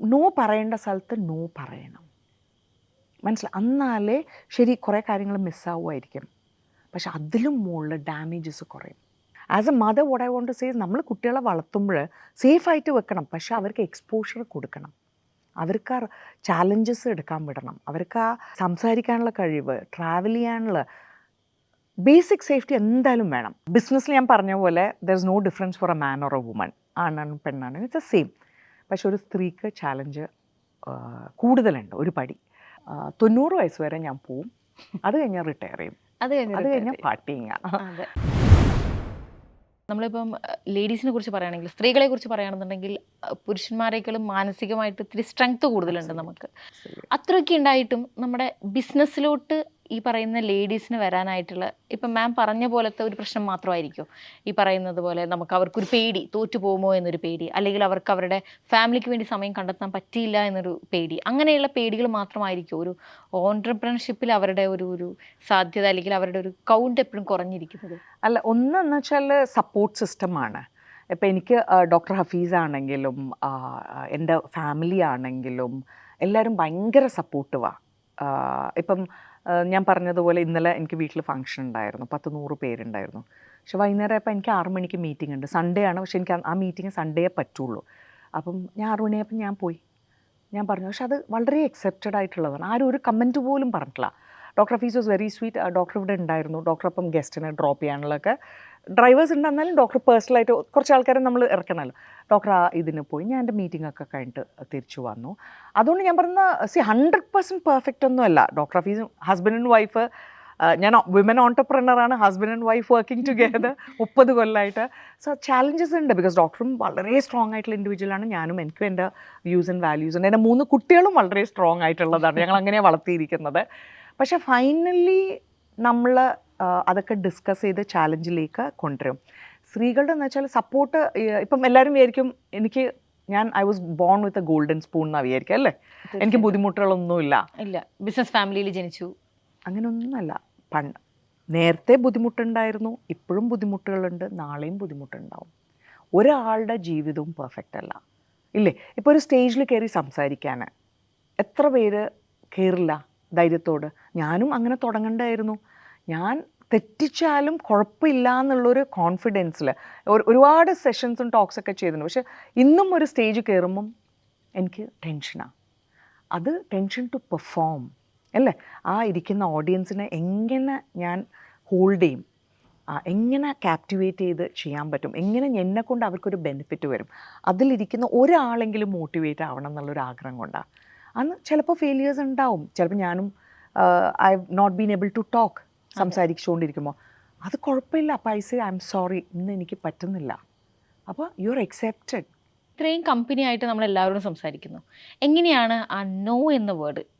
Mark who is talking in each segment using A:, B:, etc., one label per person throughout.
A: No പറയേണ്ട സ്ഥലത്ത് no പറയണം. മനസ്സിലായി എന്നാലേ ശരി കുറേ കാര്യങ്ങൾ മിസ്സാവുമായിരിക്കും. പക്ഷെ അതിലും മുകളിൽ ഡാമേജസ് കുറയും. As a mother what I want say നമ്മൾ കുട്ടികളെ വളർത്തുമ്പോൾ സേഫായിട്ട് വെക്കണം. പക്ഷെ അവർക്ക് എക്സ്പോഷർ കൊടുക്കണം. അവർക്ക് ആ ചാലഞ്ചസ് എടുക്കാൻ വിടണം. അവർക്ക് ആ സംസാരിക്കാനുള്ള കഴിവ് ട്രാവൽ ചെയ്യാനുള്ള ബേസിക് സേഫ്റ്റി എന്തായാലും വേണം. ബിസിനസ്സിൽ ഞാൻ പറഞ്ഞ പോലെ there is no difference for a man or a woman ആണാണ് പെണ്ണാണ്. ഇറ്റ്സ് എ സെയിം പക്ഷെ ഒരു സ്ത്രീക്ക് ചാലഞ്ച് കൂടുതലുണ്ട് ഒരു പടി. തൊണ്ണൂറ് വയസ്സ് വരെ ഞാൻ പോവും. അത് കഴിഞ്ഞാൽ റിട്ടയർ ചെയ്യും.
B: അത് കഴിഞ്ഞാൽ
A: അത് കഴിഞ്ഞാൽ.
B: അതെ. നമ്മളിപ്പം ലേഡീസിനെ കുറിച്ച് പറയുകയാണെങ്കിൽ സ്ത്രീകളെ കുറിച്ച് പറയുകയാണെന്നുണ്ടെങ്കിൽ പുരുഷന്മാരെക്കാളും മാനസികമായിട്ട് ഇത്തിരി സ്ട്രെങ്ത് കൂടുതലുണ്ട് നമുക്ക്. അത്രയൊക്കെ ഉണ്ടായിട്ടും നമ്മുടെ ബിസിനസ്സിലോട്ട് ഈ പറയുന്ന ലേഡീസിന് വരാനായിട്ടുള്ള ഇപ്പം മാം പറഞ്ഞ പോലത്തെ ഒരു പ്രശ്നം മാത്രമായിരിക്കും? ഈ പറയുന്നത് പോലെ നമുക്ക് അവർക്കൊരു പേടി തോറ്റു പോകുമോ എന്നൊരു പേടി അല്ലെങ്കിൽ അവർക്ക് അവരുടെ ഫാമിലിക്ക് വേണ്ടി സമയം കണ്ടെത്താൻ പറ്റിയില്ല എന്നൊരു പേടി അങ്ങനെയുള്ള പേടികൾ മാത്രമായിരിക്കും? ഒരു ഓൺടർപ്രണർഷിപ്പിൽ അവരുടെ ഒരു ഒരു സാധ്യത അല്ലെങ്കിൽ അവരുടെ ഒരു കൗണ്ട് എപ്പോഴും കുറഞ്ഞിരിക്കുന്നത്?
A: അല്ല ഒന്നെന്ന് വെച്ചാൽ സപ്പോർട്ട് സിസ്റ്റമാണ് ഇപ്പം എനിക്ക് ഡോക്ടർ ഹഫീസ് ആണെങ്കിലും എന്റെ ഫാമിലി ആണെങ്കിലും എല്ലാവരും ഭയങ്കര സപ്പോർട്ടീവാണ് ഇപ്പം ഞാൻ പറഞ്ഞതുപോലെ ഇന്നലെ എനിക്ക് വീട്ടിൽ ഫംഗ്ഷൻ ഉണ്ടായിരുന്നു. പത്ത് നൂറ് പേരുണ്ടായിരുന്നു. പക്ഷെ വൈകുന്നേരം ആയപ്പോൾ എനിക്ക് ആറ് മണിക്ക് മീറ്റിംഗ് ഉണ്ട്. സൺഡേ ആണ്. പക്ഷെ എനിക്ക് ആ- മീറ്റിംഗ് സൺഡേയെ പറ്റുള്ളൂ. അപ്പം ഞാൻ ആറ് മണിയായപ്പോൾ ഞാൻ പോയി. ഞാൻ പറഞ്ഞു പക്ഷെ അത് വളരെ അക്സെപ്റ്റഡ് ആയിട്ടുള്ളതാണ്. ആരും ഒരു കമന്റ് പോലും പറഞ്ഞിട്ടില്ല. Doctor fees was very sweet doctor ഇവിടെ ഉണ്ടായിരുന്നു. ഡോക്ടർ അപ്പം ഗസ്റ്റിനെ ഡ്രോപ്പ് ചെയ്യാനുള്ളതൊക്കെ ഡ്രൈവേഴ്സ് ഉണ്ടെന്നാലും ഡോക്ടർ പേഴ്സണലായിട്ട് കുറച്ച് ആൾക്കാരെ നമ്മൾ ഇറക്കണമല്ലോ. ഡോക്ടർ ആ ഇതിന് പോയി ഞാൻ എന്റെ മീറ്റിംഗ് ഒക്കെ കഴിഞ്ഞിട്ട് തിരിച്ചു വന്നു. അതുകൊണ്ട് ഞാൻ പറയുന്ന സി ഹൺഡ്രഡ് പെർസെന്റ് പെർഫെക്റ്റ് ഒന്നുമല്ല ഡോക്ടർ ഹഫീസും ഹസ്ബൻഡ് ആൻഡ് വൈഫ് ഞാൻ women ഓൺടർപ്രണറാണ് husband and wife working together മുപ്പത് കൊല്ലമായിട്ട് സോ ചാലഞ്ചസ് ഉണ്ട് ബിക്കോസ് ഡോക്ടറും വളരെ സ്ട്രോങ് ആയിട്ടുള്ള ഇൻഡിവിജ്വലാണ് ഞാനും എനിക്കും എന്റെ വ്യൂസ് ആൻഡ് വാല്യൂസ് ഉണ്ട്. എന്റെ മൂന്ന് കുട്ടികളും വളരെ സ്ട്രോങ് ആയിട്ടുള്ളതാണ്. ഞങ്ങൾ അങ്ങനെ വളർത്തിയിരിക്കുന്നത്. പക്ഷേ ഫൈനലി നമ്മൾ അതൊക്കെ ഡിസ്കസ് ചെയ്ത് ചാലഞ്ചിലേക്ക് കൊണ്ടുവരും. സ്ത്രീകളുടെ എന്ന് വെച്ചാൽ സപ്പോർട്ട് ഇപ്പം എല്ലാവരും വിചാരിക്കും എനിക്ക് ഞാൻ I was born with a golden spoon എന്നാണ് വിചാരിക്കുക അല്ലേ? എനിക്ക് ബുദ്ധിമുട്ടുകളൊന്നുമില്ല.
B: ഇല്ല. ബിസിനസ് ഫാമിലിയിൽ ജനിച്ചു.
A: അങ്ങനെയൊന്നുമല്ല. പണ്ട് നേരത്തെ ബുദ്ധിമുട്ടുണ്ടായിരുന്നു ഇപ്പോഴും ബുദ്ധിമുട്ടുകളുണ്ട് നാളെയും ബുദ്ധിമുട്ടുണ്ടാവും. ഒരാളുടെ ജീവിതവും പെർഫെക്റ്റ് അല്ല. ഇല്ലേ? ഇപ്പോൾ ഒരു സ്റ്റേജിൽ കയറി സംസാരിക്കാൻ എത്ര പേര് കയറില്ല ധൈര്യത്തോട്? ഞാനും അങ്ങനെ തുടങ്ങണ്ടായിരുന്നു. ഞാൻ തെറ്റിച്ചാലും കുഴപ്പമില്ല എന്നുള്ളൊരു കോൺഫിഡൻസിൽ ഒരുപാട് സെഷൻസും ടോക്സ് ഒക്കെ ചെയ്തിട്ടുണ്ട്. പക്ഷെ ഇന്നും ഒരു സ്റ്റേജ് കയറുമ്പം എനിക്ക് ടെൻഷനാണ് അത് ടെൻഷൻ ടു പെർഫോം അല്ലേ? ആ ഇരിക്കുന്ന ഓഡിയൻസിനെ എങ്ങനെ ഞാൻ ഹോൾഡ് ചെയ്യും? എങ്ങനെ ക്യാപ്റ്റിവേറ്റ് ചെയ്ത് ചെയ്യാൻ പറ്റും? എങ്ങനെ എന്നെ കൊണ്ട് അവർക്കൊരു ബെനിഫിറ്റ് വരും? അതിലിരിക്കുന്ന ഒരാളെങ്കിലും മോട്ടിവേറ്റ് ആവണം എന്നുള്ളൊരു ആഗ്രഹം കൊണ്ടാണ് അന്ന് ചിലപ്പോൾ ഫെയിലിയേഴ്സ് ഉണ്ടാവും. ചിലപ്പോൾ ഞാനും I have not been able to talk സംസാരിച്ചുകൊണ്ടിരിക്കുമ്പോൾ അത് കുഴപ്പമില്ല പൈസ ഐ എം സോറി ഇന്ന് എനിക്ക് പറ്റുന്നില്ല. അപ്പോൾ യു ആർ എക്സെപ്റ്റഡ്
B: ഇത്രയും കമ്പനിയായിട്ട് നമ്മൾ എല്ലാവരോടും സംസാരിക്കുന്നു. എങ്ങനെയാണ് ആ നോ എന്ന വേർഡ്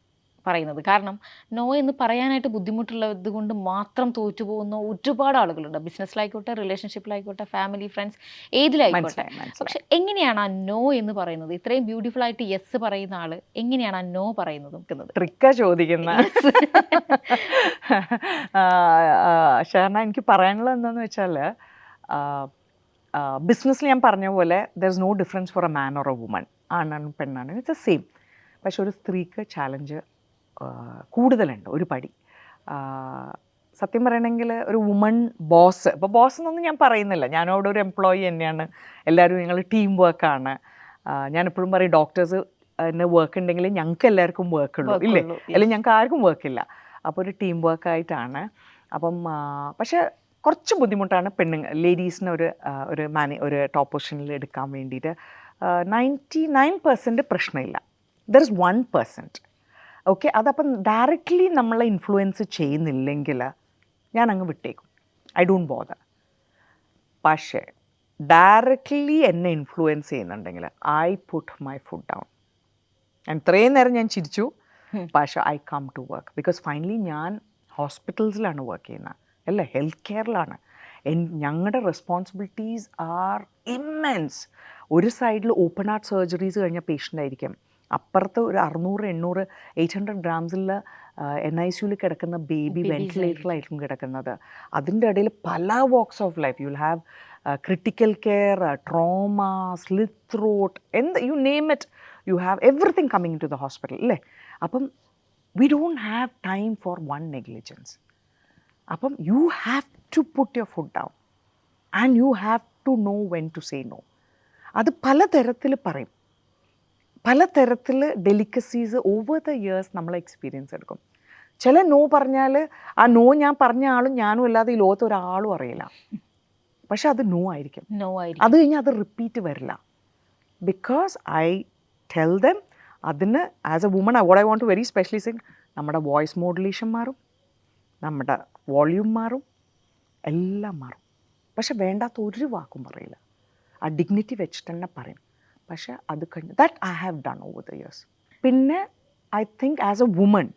B: പറയുന്നത്. കാരണം നോ എന്ന് പറയാനായിട്ട് ബുദ്ധിമുട്ടുള്ളത് കൊണ്ട് മാത്രം തോറ്റു തോറ്റുപോകുന്ന ഒരുപാട് ആളുകളുണ്ട്. ബിസിനസ്സിലായിക്കോട്ടെ റിലേഷൻഷിപ്പിലായിക്കോട്ടെ ഫാമിലി ഫ്രണ്ട്സ് ഏതിലായിക്കോട്ടെ പക്ഷെ എങ്ങനെയാണ് ആ നോ എന്ന് പറയുന്നത്? ഇത്രയും ബ്യൂട്ടിഫുൾ ആയിട്ട് യെസ് പറയുന്ന ആൾ എങ്ങനെയാണ് ആ നോ പറയുന്നത്?
A: ട്രിക്ക ചോദിക്കുന്ന. ഷർണ എനിക്ക് പറയാനുള്ളത് എന്താണെന്ന് വെച്ചാൽ ബിസിനസ്സിൽ ഞാൻ പറഞ്ഞ പോലെ there is no difference for a man or a woman ആണാണ് പെണ്ണാണ്. ഇറ്റ്സ് എ സെയിം പക്ഷെ ഒരു സ്ത്രീക്ക് ചാലഞ്ച് കൂടുതലുണ്ട് ഒരു പടി. സത്യം പറയണമെങ്കിൽ ഒരു വുമൺ ബോസ് ഇപ്പോൾ ബോസ് എന്നൊന്നും ഞാൻ പറയുന്നില്ല. ഞാനും അവിടെ ഒരു എംപ്ലോയി തന്നെയാണ്. എല്ലാവരും ഞങ്ങൾ ടീം വർക്കാണ് ഞാനെപ്പോഴും പറയും ഡോക്ടേഴ്സ് വർക്ക് ഉണ്ടെങ്കിൽ ഞങ്ങൾക്ക് എല്ലാവർക്കും വർക്ക് ഉള്ളൂ. ഇല്ലേ. അല്ലെങ്കിൽ ഞങ്ങൾക്ക് ആർക്കും വർക്കില്ല അപ്പോൾ ഒരു ടീം വർക്കായിട്ടാണ് അപ്പം പക്ഷേ കുറച്ച് ബുദ്ധിമുട്ടാണ് പെണ്ണുങ്ങൾ ലേഡീസിന് ഒരു ഒരു മാനേ ഒരു ടോപ്പ് പൊസിഷനിൽ എടുക്കാൻ വേണ്ടിയിട്ട്. നയന്റി നയൻ പെർസെന്റ് പ്രശ്നമില്ല. There is one percent okay അതപ്പം ഡയറക്റ്റ്ലി നമ്മളെ ഇൻഫ്ലുവൻസ് ചെയ്യുന്നില്ലെങ്കിൽ ഞാൻ അങ്ങ് വിട്ടേക്കും. ഐ ഡോണ്ട് ബോധ പക്ഷേ ഡയറക്റ്റ്ലി എന്നെ ഇൻഫ്ലുവൻസ് ചെയ്യുന്നുണ്ടെങ്കിൽ I put my foot down ഞാൻ ഇത്രയും നേരം ഞാൻ ചിരിച്ചു. പക്ഷേ I come to work because finally ഞാൻ ഹോസ്പിറ്റൽസിലാണ് വർക്ക് ചെയ്യുന്നത് അല്ല? ഹെൽത്ത് കെയറിലാണ് എൻ ഞങ്ങളുടെ റെസ്പോൺസിബിലിറ്റീസ് ആർ ഇമ്മെൻസ് ഒരു സൈഡിൽ ഓപ്പൺ ഹാർട്ട് സർജറീസ് കഴിഞ്ഞ പേഷ്യന്റ് ആയിരിക്കും. അപ്പുറത്ത് ഒരു അറുന്നൂറ് എണ്ണൂറ് എയ്റ്റ് ഹൺഡ്രഡ് ഗ്രാംസിലുള്ള എൻ ഐ സിയുയിൽ കിടക്കുന്ന ബേബി വെന്റിലേറ്ററിലായിരിക്കും കിടക്കുന്നത്. അതിന്റെ ഇടയിൽ പല walks of life you will have critical care trauma സ്ലിത്ത് റോട്ട് എന്ത് you name it you have everything coming to the hospital അല്ലേ? അപ്പം we don't have time for one negligence അപ്പം you have to put your foot down and you have to know when to say no അത് പലതരത്തിൽ പറയും. പലതരത്തിൽ delicacies over the years നമ്മൾ experience എടുക്കും. ചില നോ പറഞ്ഞാൽ ആ നോ ഞാൻ പറഞ്ഞ ആളും ഞാനും അല്ലാതെ ഈ ലോകത്ത് ഒരാളും അറിയില്ല. പക്ഷെ അത് നോ ആയിരിക്കും.
B: നോ ആയിരിക്കും.
A: അത് കഴിഞ്ഞാൽ അത് റിപ്പീറ്റ് വരില്ല. ബിക്കോസ് ഐ ടെൽ ദം അതിന് as a woman what I want to very specially sing നമ്മുടെ വോയിസ് മോഡുലേഷൻ മാറും. നമ്മുടെ വോള്യൂം മാറും. എല്ലാം മാറും. പക്ഷെ വേണ്ടാത്ത ഒരു വാക്കും പറയില്ല. ആ ഡിഗ്നിറ്റി വെച്ചിട്ട് തന്നെ പറയും. പക്ഷെ അത് കഴിഞ്ഞ് that I have done over the years പിന്നെ I think as a woman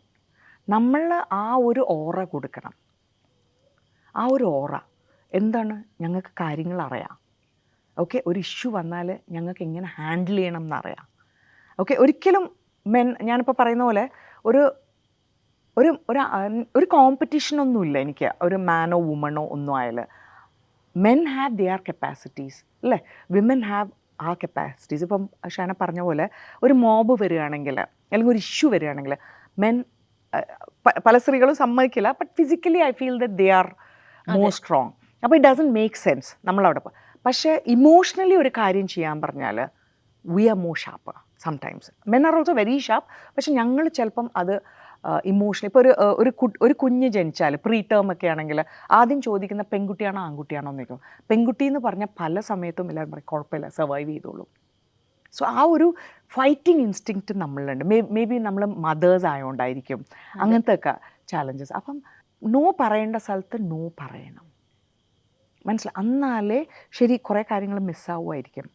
A: നമ്മൾ ആ ഒരു ഓറ കൊടുക്കണം. ആ ഒരു ഓറ. എന്താണ്? ഞങ്ങൾക്ക് കാര്യങ്ങൾ അറിയാം. ഓക്കെ ഒരു ഇഷ്യൂ വന്നാൽ ഞങ്ങൾക്ക് എങ്ങനെ ഹാൻഡിൽ ചെയ്യണം എന്നറിയാം. ഓക്കെ ഒരിക്കലും മെൻ ഞാനിപ്പോൾ പറയുന്ന പോലെ ഒരു ഒരു ഒരു ഒരു കോമ്പറ്റീഷനൊന്നുമില്ല എനിക്ക്. ഒരു മാനോ വുമണോ ഒന്നും ആയാൽ മെൻ ഹാവ് ദിയർ കപ്പാസിറ്റീസ് അല്ലേ? വിമൻ ഹാവ് ആ കപ്പാസിറ്റീസ് ഇപ്പം ഷാന പറഞ്ഞ പോലെ ഒരു മോബ് വരികയാണെങ്കിൽ അല്ലെങ്കിൽ ഒരു ഇഷ്യൂ വരികയാണെങ്കിൽ മെൻ പല സ്ത്രീകളും സമ്മതിക്കില്ല but physically I feel that they are more strong അപ്പോൾ ഇറ്റ് ഡസൻ മേക്ക് സെൻസ് നമ്മളവിടെ പക്ഷേ ഇമോഷണലി ഒരു കാര്യം ചെയ്യാൻ പറഞ്ഞാൽ we are more sharp sometimes men are also very sharp പക്ഷെ ഞങ്ങൾ ചിലപ്പം അത് ഇമോഷണൽ ഇപ്പോൾ ഒരു ഒരു ഒരു കുഞ്ഞ് ജനിച്ചാൽ പ്രീ ടേം ഒക്കെ ആണെങ്കിൽ ആദ്യം ചോദിക്കുന്ന പെൺകുട്ടിയാണോ ആൺകുട്ടിയാണോ എന്ന് ചോദിക്കും. പെൺകുട്ടി എന്ന് പറഞ്ഞാൽ പല സമയത്തും എല്ലാവരും പറയും കുഴപ്പമില്ല സർവൈവ് ചെയ്തോളൂ. സോ ആ ഒരു ഫൈറ്റിംഗ് ഇൻസ്റ്റിങ്ക്റ്റ് നമ്മളിലുണ്ട്. മേ മേ ബി നമ്മൾ മദേഴ്സ് ആയതുകൊണ്ടായിരിക്കും അങ്ങനത്തെ ഒക്കെ ചാലഞ്ചസ് അപ്പം നോ പറയേണ്ട സ്ഥലത്ത് നോ പറയണം. മനസ്സിലായി എന്നാലേ ശരി കുറേ കാര്യങ്ങൾ മിസ്സാവുമായിരിക്കും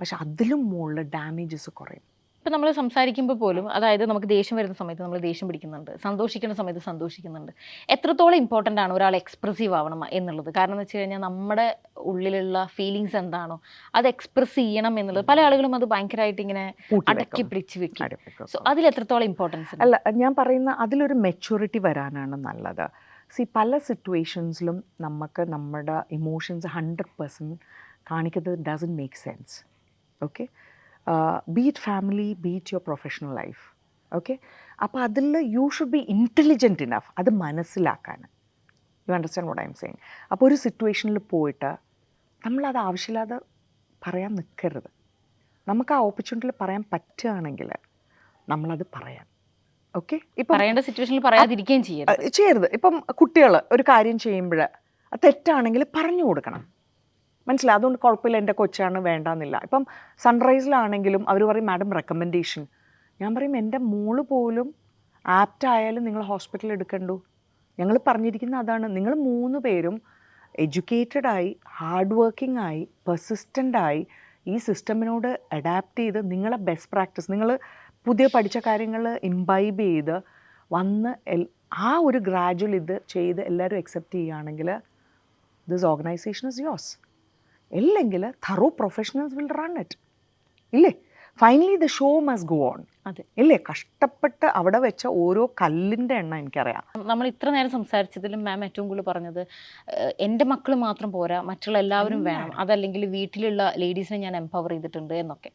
A: പക്ഷെ അതിലും മുകളിൽ ഡാമേജസ് കുറയും.
B: ഇപ്പം നമ്മൾ സംസാരിക്കുമ്പോൾ പോലും അതായത് നമുക്ക് ദേഷ്യം വരുന്ന സമയത്ത് നമ്മൾ ദേഷ്യം പിടിക്കുന്നുണ്ട് സന്തോഷിക്കുന്ന സമയത്ത് സന്തോഷിക്കുന്നുണ്ട്. എത്രത്തോളം ഇമ്പോർട്ടന്റ് ആണ് ഒരാൾ എക്സ്പ്രസീവ് ആവണം എന്നുള്ളത്? കാരണം എന്ന് വെച്ച് കഴിഞ്ഞാൽ നമ്മുടെ ഉള്ളിലുള്ള ഫീലിങ്സ് എന്താണോ അത് എക്സ്പ്രസ് ചെയ്യണം എന്നുള്ളത്. പല ആളുകളും അത് ഭയങ്കരമായിട്ട് ഇങ്ങനെ അടക്കി. പിടിച്ച് വെക്കും. സോ അതിൽ എത്രത്തോളം ഇമ്പോർട്ടൻസ്
A: അല്ല ഞാൻ പറയുന്ന അതിലൊരു മെച്യൂരിറ്റി വരാനാണ് നല്ലത്. സി പല സിറ്റുവേഷൻസിലും നമുക്ക് നമ്മുടെ ഇമോഷൻസ് ഹൺഡ്രഡ് പെർസെന്റ് കാണിക്കുന്നത് doesn't make sense okay be it family be it your professional life okay അപ്പോൾ അതിൽ you should be intelligent enough അത് മനസ്സിലാക്കാൻ. You understand what I am saying അപ്പോൾ ഒരു സിറ്റുവേഷനിൽ പോയിട്ട് നമ്മളത് ആവശ്യമില്ലാതെ പറയാൻ നിൽക്കരുത് നമുക്ക് ആ ഓപ്പർച്യൂണിറ്റിയിൽ പറയാൻ പറ്റുകയാണെങ്കിൽ നമ്മളത് പറയാം ഓക്കെ ഇപ്പം
B: പറയേണ്ട സിറ്റുവേഷനിൽ പറയാതിരിക്കുകയും ചെയ്യരുത്.
A: ചെയ്യരുത്. ഇപ്പം കുട്ടികൾ ഒരു കാര്യം ചെയ്യുമ്പോൾ തെറ്റാണെങ്കിൽ പറഞ്ഞു കൊടുക്കണം. മനസ്സിലായി. അതുകൊണ്ട് കുഴപ്പമില്ല എന്റെ കൊച്ചാണ് വേണ്ടാന്നില്ല. ഇപ്പം സൺറൈസിലാണെങ്കിലും അവർ പറയും മാഡം റെക്കമെൻഡേഷൻ ഞാൻ പറയും എന്റെ മോൾ പോലും ആപ്റ്റ് ആയാലും നിങ്ങൾ ഹോസ്പിറ്റലിൽ എടുക്കണ്ടു. ഞങ്ങൾ പറഞ്ഞിരിക്കുന്ന അതാണ്. നിങ്ങൾ മൂന്ന് പേരും എഡ്യൂക്കേറ്റഡ് ആയി ഹാർഡ് വർക്കിംഗ് ആയി പെർസിസ്റ്റന്റ് ആയി ഈ സിസ്റ്റമിനോട് അഡാപ്റ്റ് ചെയ്ത് നിങ്ങളെ ബെസ്റ്റ് പ്രാക്ടീസ് നിങ്ങൾ പുതിയ പഠിച്ച കാര്യങ്ങൾ ഇംബൈബ് ചെയ്ത് വന്ന് ആ ഒരു ഗ്രാജുവൽ ഇത് ചെയ്ത് എല്ലാവരും അക്സെപ്റ്റ് ചെയ്യുകയാണെങ്കിൽ ദിസ് ഓർഗനൈസേഷൻ ഇസ് യോസ് ഇല്ലെങ്കിൽ through professionals will run it ഇല്ലേ? Finally the show must go on
B: അതെ.
A: ഇല്ലേ? കഷ്ടപ്പെട്ട് അവിടെ വെച്ച ഓരോ കല്ലിന്റെ എണ്ണം എനിക്കറിയാം.
B: നമ്മൾ ഇത്ര നേരം സംസാരിച്ചതിലും മാം ഏറ്റവും കൂടുതൽ പറഞ്ഞത് എന്റെ മക്കൾ മാത്രം പോരാ മറ്റുള്ള എല്ലാവരും വേണം. അതല്ലെങ്കിൽ വീട്ടിലുള്ള ലേഡീസിനെ ഞാൻ എംപവർ ചെയ്തിട്ടുണ്ട് എന്നൊക്കെ.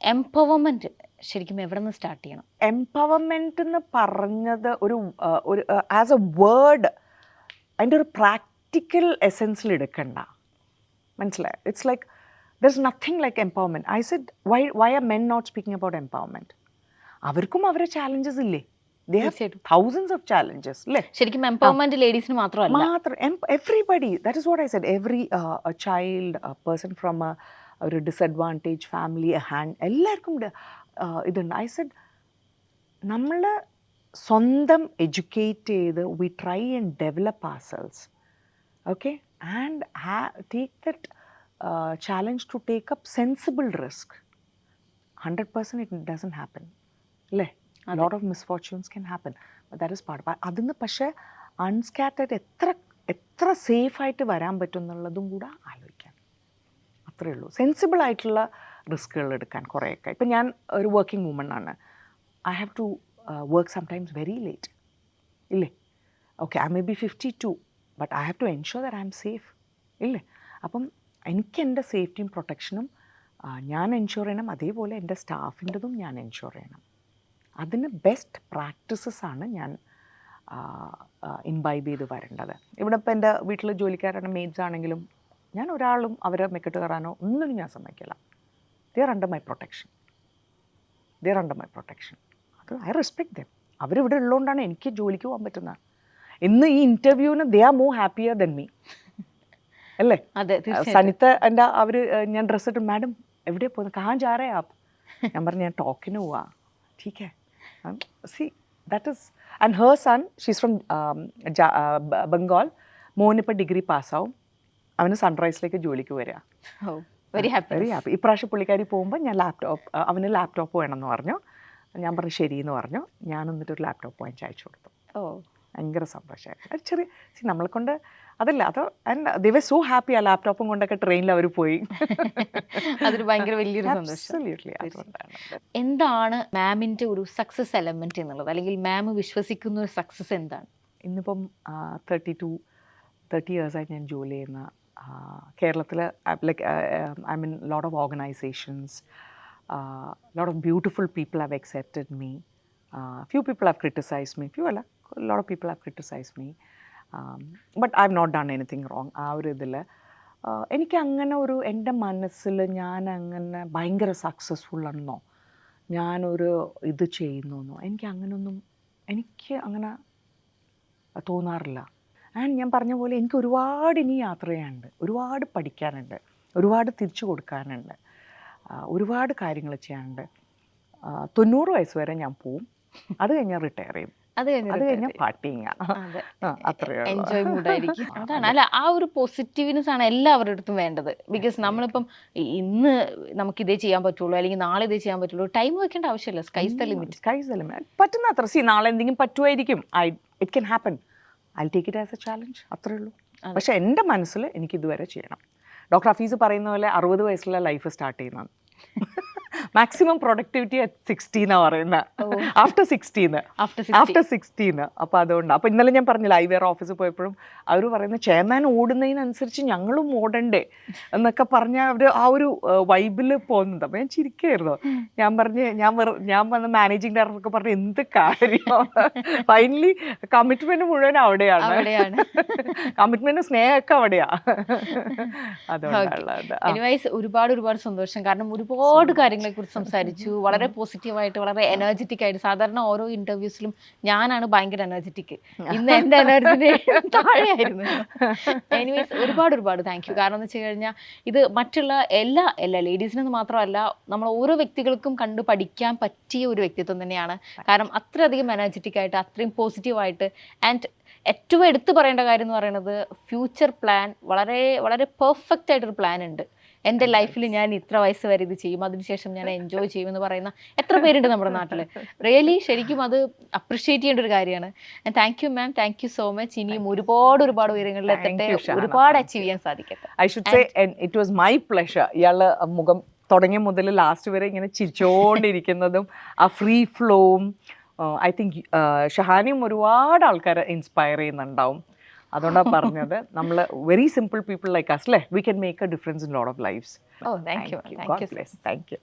B: എംപവർമെന്റ് ശരിക്കും എവിടെ നിന്ന് സ്റ്റാർട്ട് ചെയ്യണം?
A: എംപവർമെന്റ് എന്ന് പറഞ്ഞത് ഒരു ഒരു ആസ് എ വേർഡ് അതിന്റെ ഒരു പ്രാക്ടിക്കൽ എസെൻസിൽ എടുക്കണ്ട. മനസ്സിലായി? It's like there is nothing like empowerment I said why why are men not speaking about empowerment അവർക്കും അവരെ ചാലഞ്ചസ് ഇല്ലേ? They have thousands of challenges അല്ലേ
B: ശരിക്കും എംപവർമെന്റ് ലേഡീസിന് മാത്രമല്ല.
A: മാത്രം everybody that is what I said every child person from ഒരു disadvantage family hand എല്ലാവർക്കും ഇത്, ഇതുണ്ട്. ഐ സെഡ് നമ്മൾ സ്വന്തം എഡ്യൂക്കേറ്റ് ചെയ്ത് we try and develop ourselves okay and ah take that challenge to take up sensible risk hundred percent it doesn't happen അല്ലേ lot of misfortunes can happen that is part അതിന്ന് പക്ഷേ അൺസ്കാറ്റഡ് എത്ര എത്ര സേഫായിട്ട് വരാൻ പറ്റും എന്നുള്ളതും കൂടെ ആലോചിക്കാൻ അത്രയേ ഉള്ളൂ. സെൻസിബിൾ ആയിട്ടുള്ള റിസ്കുകൾ എടുക്കാൻ കുറേയൊക്കെ. ഇപ്പം ഞാൻ ഒരു വർക്കിംഗ് വുമൺ ആണ്. I have to work sometimes very late ഇല്ലേ? Okay I may be fifty two but I have to ensure that I am safe ഇല്ലേ? അപ്പം എനിക്ക് എന്റെ സേഫ്റ്റിയും പ്രൊട്ടക്ഷനും ഞാൻ എൻഷുർ ചെയ്യണം. അതേപോലെ എന്റെ സ്റ്റാഫിന്റെതും ഞാൻ എൻഷുർ ചെയ്യണം. അതിന് ബെസ്റ്റ് പ്രാക്ടീസസ് ആണ് ഞാൻ ഇൻബൈബ് ചെയ്ത് വരേണ്ടത്. ഇവിടെ ഇപ്പോൾ എന്റെ വീട്ടിൽ ജോലിക്കാരാണ് മെയ്ഡ്സ് ആണെങ്കിലും ഞാൻ ഒരാളും അവരെ മെക്കിട്ട് കയറാനോ ഒന്നിനും ഞാൻ സമ്മതിക്കില്ല. They're under my protection they're under my protection അത് ഐ റെസ്പെക്ട് ദം അവരിവിടെ ഉള്ളതുകൊണ്ടാണ് എനിക്ക് ജോലിക്ക് പോകാൻ പറ്റുന്നത്. ഇന്ന് ഈ ഇന്റർവ്യൂവിന് they are more happier than me അല്ലേ?
B: അതെ
A: സനിത്ത എന്റെ അവർ ഞാൻ ഡ്രസ്സ് ഇട്ട് മാഡം എവിടെ പോകുന്നു കാണാൻ ചാറേ ആപ്പ്. ഞാൻ പറഞ്ഞു ഞാൻ ടോക്കിന് പോവാ. ടീക്കേ see that is and her son she's from Bengal. മോനിപ്പോൾ degree പാസ്സാവും അവന് സൺറൈസിലേക്ക് ജോലിക്ക് വരിക
B: വെരി ഹാപ്പി
A: വെരി ഹാപ്പി ഇപ്രാവശ്യം പുള്ളിക്കാരി പോകുമ്പോൾ ഞാൻ ലാപ്ടോപ്പ് അവന് ലാപ്ടോപ്പ് വേണമെന്ന് പറഞ്ഞു. ഞാൻ പറഞ്ഞു ശരി എന്ന് പറഞ്ഞു. ഞാൻ എന്നിട്ടൊരു ലാപ്ടോപ്പ് വാങ്ങിച്ച് അയച്ചു കൊടുത്തു.
B: ഓ
A: ഭയങ്കര സന്തോഷമായിരുന്നു അത് ചെറിയ നമ്മളെ കൊണ്ട് അതല്ല അത് ദിവ സോ ഹാപ്പി ആ ലാപ്ടോപ്പും കൊണ്ടൊക്കെ ട്രെയിനിൽ അവർ പോയി.
B: അതൊരു ഭയങ്കര വലിയൊരു സന്തോഷം. എന്താണ് മാമിന്റെ ഒരു സക്സസ് എലമെന്റ് എന്നുള്ളത്? അല്ലെങ്കിൽ മാം വിശ്വസിക്കുന്ന ഒരു സക്സസ് എന്താണ്?
A: ഇന്നിപ്പം തേർട്ടി ടു തേർട്ടി ഇയേഴ്സായി ഞാൻ ജോലി ചെയ്യുന്ന കേരളത്തിൽ like I mean lot of organisations lot of beautiful people have accepted me few people have criticise me few അല്ല. Lot of people have criticized me. Um, but I've not done anything wrong. ആ ഒരു ഇതിൽ എനിക്ക് അങ്ങനെ ഒരു എന്റെ മനസ്സിൽ ഞാൻ അങ്ങനെ ഭയങ്കര സക്സസ്ഫുൾ ആണെന്നോ ഞാനൊരു ഇത് ചെയ്യുന്നു എനിക്ക് അങ്ങനെയൊന്നും എനിക്ക് അങ്ങനെ തോന്നാറില്ല ആൻഡ് ഞാൻ പറഞ്ഞ പോലെ എനിക്ക് ഒരുപാട് ഇനി യാത്ര ചെയ്യാനുണ്ട് ഒരുപാട് പഠിക്കാനുണ്ട് ഒരുപാട് തിരിച്ചു കൊടുക്കാനുണ്ട് ഒരുപാട് കാര്യങ്ങൾ ചെയ്യാനുണ്ട് തൊണ്ണൂറ് വയസ്സ് വരെ ഞാൻ പോവും അത് കഴിഞ്ഞാൽ റിട്ടയർ ചെയ്യും
B: അത്
A: കഴിഞ്ഞാൽ പാട്ടിങ് അത്രയേ ഉള്ളൂ.
B: എൻജോയ് മൂഡായിരിക്കും അതാണ്. അല്ല ആ ഒരു പോസിറ്റീവ്നെസ് ആണ് എല്ലാവരുടെ അടുത്തും വേണ്ടത്. ബിക്കോസ് നമ്മളിപ്പം ഇന്ന് നമുക്ക് ഇതേ ചെയ്യാൻ പറ്റുള്ളൂ അല്ലെങ്കിൽ നാളെ ഇതേ ചെയ്യാൻ പറ്റുള്ളൂ ടൈം വെക്കേണ്ട ആവശ്യമില്ല. Sky's the limit
A: sky's the limit പറ്റുന്ന അത്ര. സി നാളെ എന്തെങ്കിലും പറ്റുമായിരിക്കും I it can happen I take it as a challenge അത്രേ ഉള്ളൂ. പക്ഷെ എന്റെ മനസ്സിൽ എനിക്ക് ഇതുവരെ ചെയ്യണം. ഡോക്ടർ ഹഫീസ് പറയുന്ന പോലെ അറുപത് വയസ്സുള്ള ലൈഫ് സ്റ്റാർട്ട് ചെയ്യുന്നത് മാക്സിമം പ്രൊഡക്ടിവിറ്റി അറ്റ് സിക്സ്റ്റീനാണ് പറയുന്നത് ആഫ്റ്റർ സിക്സ്റ്റീന്ന്
B: ആഫ്റ്റർ
A: സിക്സ്റ്റീന്ന് സിക്സ്റ്റീന് അപ്പോൾ അതുകൊണ്ട്. അപ്പോൾ ഇന്നലെ ഞാൻ പറഞ്ഞില്ല ഐ വെയർ ഓഫീസിൽ പോയപ്പോഴും അവർ പറയുന്ന ചെയർമാൻ ഓടുന്നതിനനുസരിച്ച് ഞങ്ങളും ഓടണ്ടേ? എന്നൊക്കെ പറഞ്ഞ അവർ ആ ഒരു വൈബിൽ പോകുന്നത് അപ്പോൾ ഞാൻ ചിരിക്കായിരുന്നു. ഞാൻ പറഞ്ഞ് ഞാൻ ഞാൻ വന്ന മാനേജിങ് ഡയറക്ടർ ഒക്കെ പറഞ്ഞു എന്ത് കാര്യം ഫൈനലി കമ്മിറ്റ്മെന്റ് മുഴുവൻ അവിടെയാണ്. കമ്മിറ്റ്മെന്റ് സ്നേഹമൊക്കെ അവിടെയാ.
B: അതുകൊണ്ടാണ് ഒരുപാട് ഒരുപാട് സന്തോഷം. കാരണം ഒരുപാട് കാര്യങ്ങളെ കുറിച്ച് സംസാരിച്ചു. വളരെ പോസിറ്റീവായിട്ട് വളരെ എനർജറ്റിക് ആയിട്ട്. സാധാരണ ഓരോ ഇന്റർവ്യൂസിലും ഞാനാണ് ഭയങ്കര എനർജറ്റിക് ഇന്ന് എന്റെ എനർജി താഴെയായിരുന്നു. എനിവേസ് ഒരുപാട് ഒരുപാട് താങ്ക് യു കാരണം എന്ന് വെച്ച് കഴിഞ്ഞാൽ ഇത് മറ്റുള്ള എല്ലാ എല്ലാ ലേഡീസിനെന്ന് മാത്രമല്ല നമ്മൾ ഓരോ വ്യക്തികൾക്കും കണ്ട് പഠിക്കാൻ പറ്റിയ ഒരു വ്യക്തിത്വം തന്നെയാണ്. കാരണം അത്രയധികം എനർജറ്റിക് ആയിട്ട് അത്രയും പോസിറ്റീവായിട്ട് ആൻഡ് ഏറ്റവും എടുത്തു പറയേണ്ട കാര്യം എന്ന് പറയുന്നത് ഫ്യൂച്ചർ പ്ലാൻ വളരെ വളരെ പെർഫെക്റ്റ് ആയിട്ടൊരു പ്ലാൻ ഉണ്ട്. എന്റെ ലൈഫിൽ ഞാൻ ഇത്ര വയസ്സ് വരെ ഇത് ചെയ്യും. അതിനുശേഷം ഞാൻ എൻജോയ് ചെയ്യും എന്ന് പറയുന്ന എത്ര പേരുണ്ട് നമ്മുടെ നാട്ടിൽ റിയലി ശരിക്കും അത് അപ്രിഷ്യേറ്റ് ചെയ്യേണ്ട ഒരു കാര്യമാണ്. Thank you ma'am thank you so much ഇനിയും ഒരുപാട് ഒരുപാട് ഉയരങ്ങളിൽ എത്തട്ടെ. ഒരുപാട് അച്ചീവ് ചെയ്യാൻ സാധിക്കട്ടെ.
A: I should say it was my pleasure ഇയാൾ മുഖം തുടങ്ങിയ മുതൽ ലാസ്റ്റ് വരെ ഇങ്ങനെ ചിരിച്ചോണ്ടിരിക്കുന്നതും ആ ഫ്രീ ഫ്ലോവും ഐ തിങ്ക് ഷഹാനിയും ഒരുപാട് ആൾക്കാരെ ഇൻസ്പയർ ചെയ്യുന്നുണ്ടാവും. അതുകൊണ്ടാണ് പറഞ്ഞത്. നമ്മൾ very simple people like us അല്ലേ we can make a difference in lot of lifes
B: thank you
A: thank you